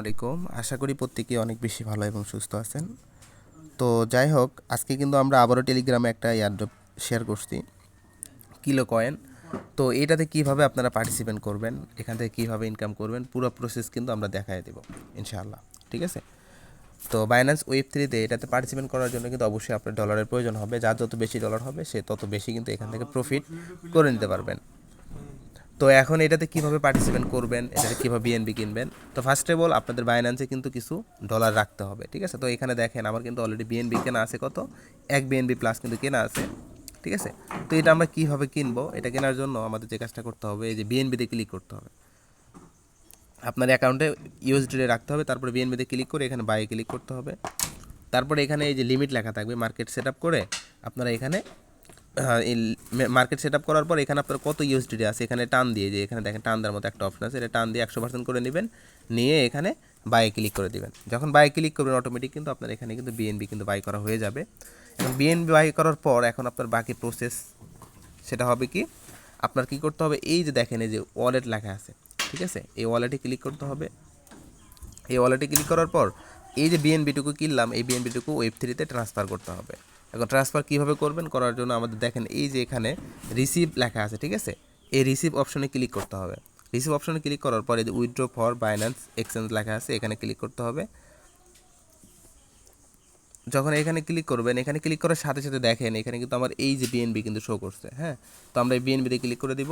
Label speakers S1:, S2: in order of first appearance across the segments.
S1: আলাইকুম। আশা করি প্রত্যেকে অনেক বেশি ভালো এবং সুস্থ আছেন। তো যাই হোক, আজকে কিন্তু আমরা আবারও টেলিগ্রামে একটা এয়ারড্রপ শেয়ার করছি কিলো কয়েন তো এটাতে কীভাবে আপনারা পার্টিসিপেন্ট করবেন, এখান থেকে কীভাবে ইনকাম করবেন, পুরো প্রসেস কিন্তু আমরা দেখাই দেবো, ইনশাআল্লাহ। ঠিক আছে? তো বাইন্যান্স ওয়েব থ্রিতে এটাতে পার্টিসিপেন্ট করার জন্য কিন্তু অবশ্যই আপনার ডলারের প্রয়োজন হবে। যার যত বেশি ডলার হবে, সে তত বেশি কিন্তু এখান থেকে প্রফিট করে নিতে পারবেন। তো এখন এটাতে কীভাবে পার্টিসিপেট করবেন, এটাতে কীভাবে বিএনবি কিনবেন? তো ফার্স্ট অফ অল আপনাদের বাইন্যান্সে কিন্তু কিছু ডলার রাখতে হবে, ঠিক আছে? তো এখানে দেখেন আমার কিন্তু অলরেডি বিএনবি কেনা আছে কত? এক বিএনবি প্লাস কিন্তু কেনা আছে, ঠিক আছে? তো এটা আমরা কীভাবে কিনবো? এটা কেনার জন্য আমাদের যে কাজটা করতে হবে, এই যে বিএনবিতে ক্লিক করতে হবে। আপনার অ্যাকাউন্টে ইউএসডিতে রাখতে হবে, তারপরে বিএনবিতে ক্লিক করে এখানে বাইয়ে ক্লিক করতে হবে। তারপরে এখানে এই যে লিমিট লেখা থাকবে মার্কেট সেট করে আপনারা এখানে মার্কেট সেট করার পর এখানে আপনার কত ইউএসডিটি আছে? এখানে টান দিয়ে যে, এখানে দেখেন টান দেওয়ার মতো একটা অপশন আছে। এটা টান দিয়ে একশো পার্সেন্ট করে নেবেন। নিয়ে এখানে বাইয়ে ক্লিক করে দেবেন। যখন বাইয়ে ক্লিক করবেন অটোমেটিক কিন্তু আপনার এখানে কিন্তু বিএনবি কিন্তু বাই করা হয়ে যাবে। এখন বিএনবি বাই করার পর এখন আপনার বাকি প্রসেস সেটা হবে কি? আপনার কি করতে হবে? এই যে দেখেন, এই যে ওয়ালেট লেখা আছে, ঠিক আছে? এই ওয়ালেটে ক্লিক করতে হবে। এই ওয়ালেটে ক্লিক করার পর এই যে বিএনবিটুকু কিনলাম, এই বিএনবিটুকু ওয়েব থ্রিতে ট্রান্সফার করতে হবে। এখন ট্রান্সফার কীভাবে করবেন করার জন্য আমাদের দেখেন এই যে এখানে রিসিভ লেখা আছে, ঠিক আছে? এই রিসিভ অপশনে ক্লিক করতে হবে। রিসিভ অপশনে ক্লিক করার পরে যে উইথড্র ফর বাইন্যান্স এক্সচেঞ্জ লেখা আছে, এখানে ক্লিক করতে হবে। যখন এখানে ক্লিক করবেন, এখানে ক্লিক করার সাথে সাথে দেখেন, এখানে কিন্তু আমার এই যে বিএনবি কিন্তু শো করছে হ্যাঁ? তো আমরা এই বিএনবিতে ক্লিক করে দিব।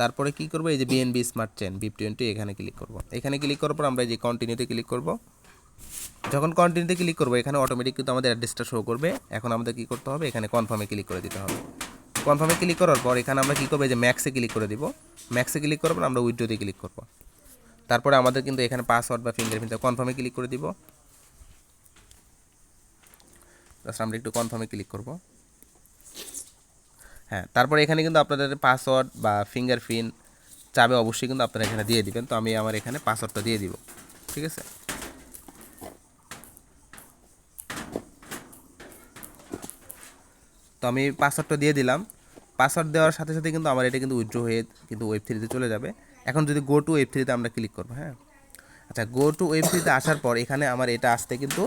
S1: তারপরে কি করব? এই যে BNB smart chain BEP twenty এখানে ক্লিক করব। এখানে ক্লিক করার পর আমরা এই যে কন্টিনিউতে ক্লিক করব। যখন কন্টিনিউতে ক্লিক করব, এখানে অটোমেটিক কিন্তু আমাদের অ্যাড্রেসটা শো করবে। এখন আমাদের কী করতে হবে? এখানে কনফার্মে ক্লিক করে দিতে হবে। কনফার্মে ক্লিক করার পর এখানে আমরা কী করব? যে ম্যাক্সে ক্লিক করে দিব। ম্যাক্সে ক্লিক করার পর আমরা উইড্রোতে ক্লিক করব। তারপরে আমাদের কিন্তু এখানে পাসওয়ার্ড বা ফিঙ্গারপ্রিন্ট কনফার্মে ক্লিক করে দিব। জাস্ট আমরা একটু কনফার্মে ক্লিক করব। হ্যাঁ তারপরে এখানে কিন্তু আপনাদের পাসওয়ার্ড বা ফিঙ্গারপ্রিন্ট চাবে অবশ্যই কিন্তু আপনারা এখানে দিয়ে দিবেন। তো আমি আমার এখানে পাসওয়ার্ডটা দিয়ে দিব। ঠিক আছে? তো আমি পাসওয়ার্ডটা দিয়ে দিলাম। পাসওয়ার্ড দেওয়ার সাথে সাথে কিন্তু আমার এটা কিন্তু উইথড্র হয়ে কিন্তু ওয়েব থ্রিতে চলে যাবে। এখন যদি গো টু ওয়েব থ্রিতে আমরা ক্লিক করব হ্যাঁ? আচ্ছা গো টু ওয়েব থ্রিতে আসার পর এখানে আমার এটা আসতে কিন্তু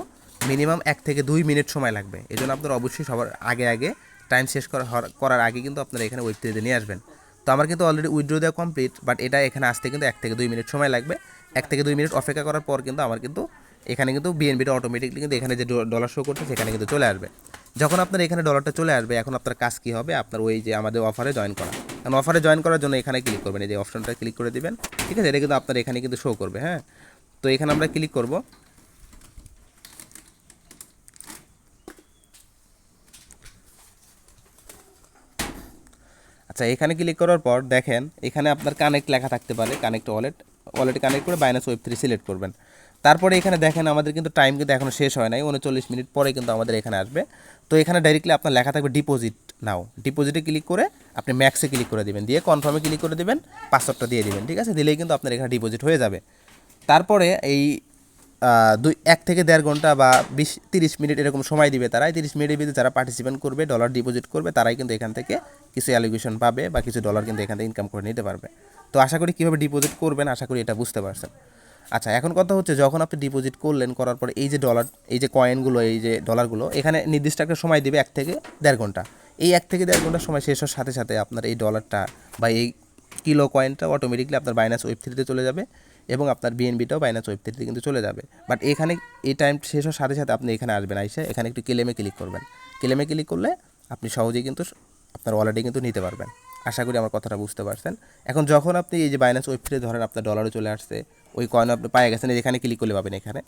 S1: মিনিমাম এক থেকে দুই মিনিট সময় লাগবে। এই জন্য আপনার অবশ্যই সবার আগে আগে টাইম শেষ করা করার আগে কিন্তু আপনারা এখানে ওয়েব থ্রিতে নিয়ে আসবেন। তো আমার কিন্তু অলরেডি উইথড্র দেওয়া কমপ্লিট বাট এটা এখানে আসতে কিন্তু এক থেকে দুই মিনিট সময় লাগবে। এক থেকে দুই মিনিট অপেক্ষা করার পর কিন্তু আমার কিন্তু এখানে কিন্তু বিএনবিটা অটোমেটিকলি কিন্তু এখানে যে ডলার শো করছে, সেখানে কিন্তু চলে আসবে। যখন আপনার এখানে ডলারটা চলে আসবে, এখন আপনার কাজ কী হবে? আপনার ওই যে আমাদের অফারে জয়েন করা। কারণ অফারে জয়েন করার জন্য এখানে ক্লিক করবেন, এই যে অপশনটা ক্লিক করে দেবেন। ঠিক আছে? এটা কিন্তু আপনার এখানে কিন্তু শো করবে হ্যাঁ? তো এখানে আমরা ক্লিক করব। আচ্ছা এখানে ক্লিক করার পর দেখেন, এখানে আপনার কানেক্ট লেখা থাকতে পারে কানেক্ট ওয়ালেট ওয়ালেট কানেক্ট করে বাইনাস ওয়েব থ্রি সিলেক্ট করবেন। তারপরে এখানে দেখেন আমাদের কিন্তু টাইম কিন্তু এখনও শেষ হয় নাই, উনচল্লিশ মিনিট পরে কিন্তু আমাদের এখানে আসবে। তো এখানে ডাইরেক্টলি আপনার লেখা থাকবে ডিপোজিট নাও ডিপোজিটে ক্লিক করে আপনি ম্যাক্সে ক্লিক করে দেবেন। দিয়ে কনফার্মে ক্লিক করে দেবেন পাসওয়ার্ডটা দিয়ে দেবেন, ঠিক আছে? দিলেই কিন্তু আপনার এখানে ডিপোজিট হয়ে যাবে। তারপরে এই দুই, এক থেকে দেড় ঘণ্টা বা বিশ, তিরিশ মিনিট এরকম সময় দিবে তারাই। তিরিশ মিনিটের ভিতরে যারা পার্টিসিপেন্ট করবে ডলার ডিপোজিট করবে, তারাই কিন্তু এখান থেকে কিছু অ্যালিগেশন পাবে বা কিছু ডলার কিন্তু এখান থেকে ইনকাম করে নিতে পারবে। তো আশা করি কীভাবে ডিপোজিট করবেন, আশা করি এটা বুঝতে পারছেন। আচ্ছা এখন কথা হচ্ছে যখন আপনি ডিপোজিট করলেন, করার পরে এই যে ডলার এই যে কয়েনগুলো এই যে ডলারগুলো এখানে নির্দিষ্ট একটা সময় দিবে এক থেকে দেড় ঘণ্টা। এই এক থেকে দেড় ঘণ্টার সময় শেষ হওয়ার সাথে সাথে আপনার এই ডলারটা বা এই কিলো কয়েনটা অটোমেটিকলি আপনার বাইনাস ওয়েব থ্রিতে চলে যাবে এবং আপনার বিএনবিটাও বাইনাস ওয়েব থ্রিতে কিন্তু চলে যাবে। বাট এখানে এই টাইম শেষ হওয়ার সাথে সাথে আপনি এখানে আসবেন, আইসে এখানে একটু কেলেমে ক্লিক করবেন। কেলেমে ক্লিক করলে আপনি সহজেই কিন্তু আপনার ওয়ালেটে কিন্তু নিতে পারবেন। আশা করি আমার কথাটা বুঝতে পারছেন। এখন যখন আপনি এই যে বাইনাস ওয়েবসাইটে ধরেন আপনার ডলারও চলে আসছে, ওই কয়েন আপনি পায়ে গেছেন এখানে ক্লিক করলে পাবেন এখানে।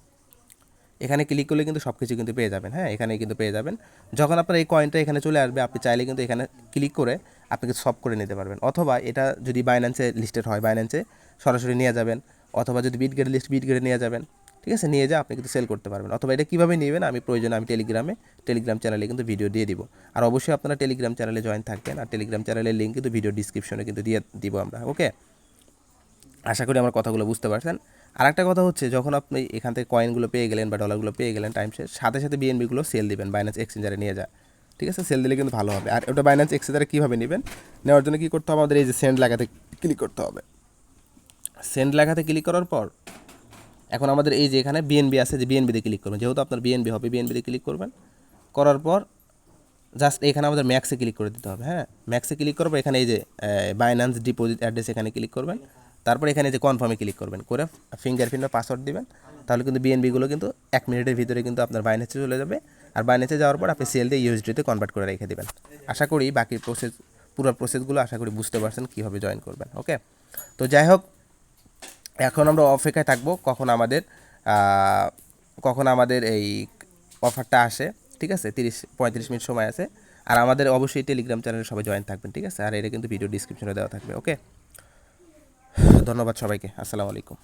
S1: এখানে ক্লিক করলে কিন্তু সব কিছু কিন্তু পেয়ে যাবেন হ্যাঁ এখানে কিন্তু পেয়ে যাবেন। যখন আপনার এই কয়েনটা এখানে চলে আসবে, আপনি চাইলে কিন্তু এখানে ক্লিক করে আপনি কিন্তু সব করে নিতে পারবেন। অথবা এটা যদি বাইন্যান্সে লিস্টেড হয় বাইন্যান্সে সরাসরি নিয়ে যাবেন, অথবা যদি বিট গেটে লিস্ট বিট গেটে নিয়ে যাবেন ঠিক আছে? নিয়ে যা আপনি কিন্তু সেল করতে পারবেন। অথবা এটা কীভাবে নেবেন, আমি প্রয়োজন আমি টেলিগ্রামে টেলিগ্রাম চ্যানেলে কিন্তু ভিডিও দিয়ে দিব। আর অবশ্যই আপনারা টেলিগ্রাম চ্যানেলে জয়েন থাকবেন, আর টেলিগ্রাম চ্যানেলের লিঙ্ক কিন্তু ভিডিও ডিসক্রিপশনে কিন্তু দিয়ে দিব আমরা ওকে আশা করি আমার কথাগুলো বুঝতে পারছেন। আর একটা কথা হচ্ছে, যখন আপনি এখান থেকে কয়েনগুলো পেয়ে গেলেন বা ডলারগুলো পেয়ে গেলেন টাইম শেষ, সাথে সাথে বিএনবিগুলো সেল দিবেন বাইন্যান্স এক্সচেঞ্জারে নিয়ে যা ঠিক আছে? সেল দিলে কিন্তু ভালো হবে। আর ওটা বাইন্যান্স এক্সচেঞ্জারে কীভাবে নেবেন? নেওয়ার জন্য কী করতে হবে? আমাদের এই যে সেন্ড লাগাতে ক্লিক করতে হবে। সেন্ড লেখাতে ক্লিক করার পর এখন আমাদের এই যে এখানে বিএনবি আছে যে বিএনবিতে ক্লিক করবেন। যেহেতু আপনার বিএনবি হবে বিএনবিতে ক্লিক করবেন। করার পর জাস্ট এখানে আমাদের ম্যাক্সে ক্লিক করে দিতে হবে হ্যাঁ? ম্যাক্সে ক্লিক করব এখানে এই যে বাইন্যান্স ডিপোজিট অ্যাড্রেস এখানে ক্লিক করবেন। তারপর এখানে যে কনফার্মে ক্লিক করবেন। করে ফিঙ্গারপ্রিন্ট বা পাসওয়ার্ড দিবেন। তাহলে কিন্তু বিএনবিগুলো কিন্তু এক মিনিটের ভিতরে কিন্তু আপনার বাইন্যান্সে চলে যাবে। আর বাইন্যান্সে যাওয়ার পর আপনি সেল দিয়ে ইউএসডিতে কনভার্ট করে রেখে দেবেন। আশা করি বাকি প্রসেস পুরো প্রসেসগুলো আশা করি বুঝতে পারছেন কীভাবে জয়েন করবেন ওকে তো যাই হোক এখন আমরা অপেক্ষায় থাকব কখন আমাদের কখন আমাদের এই অফারটা আসে, ঠিক আছে? তিরিশ, পঁয়ত্রিশ মিনিট সময় আছে। আর আমাদের অবশ্যই টেলিগ্রাম চ্যানেলে সবাই জয়েন থাকবেন, ঠিক আছে? আর এটা কিন্তু ভিডিও ডিসক্রিপশনে দেওয়া থাকবে ওকে ধন্যবাদ সবাইকে, আসসালামু আলাইকুম।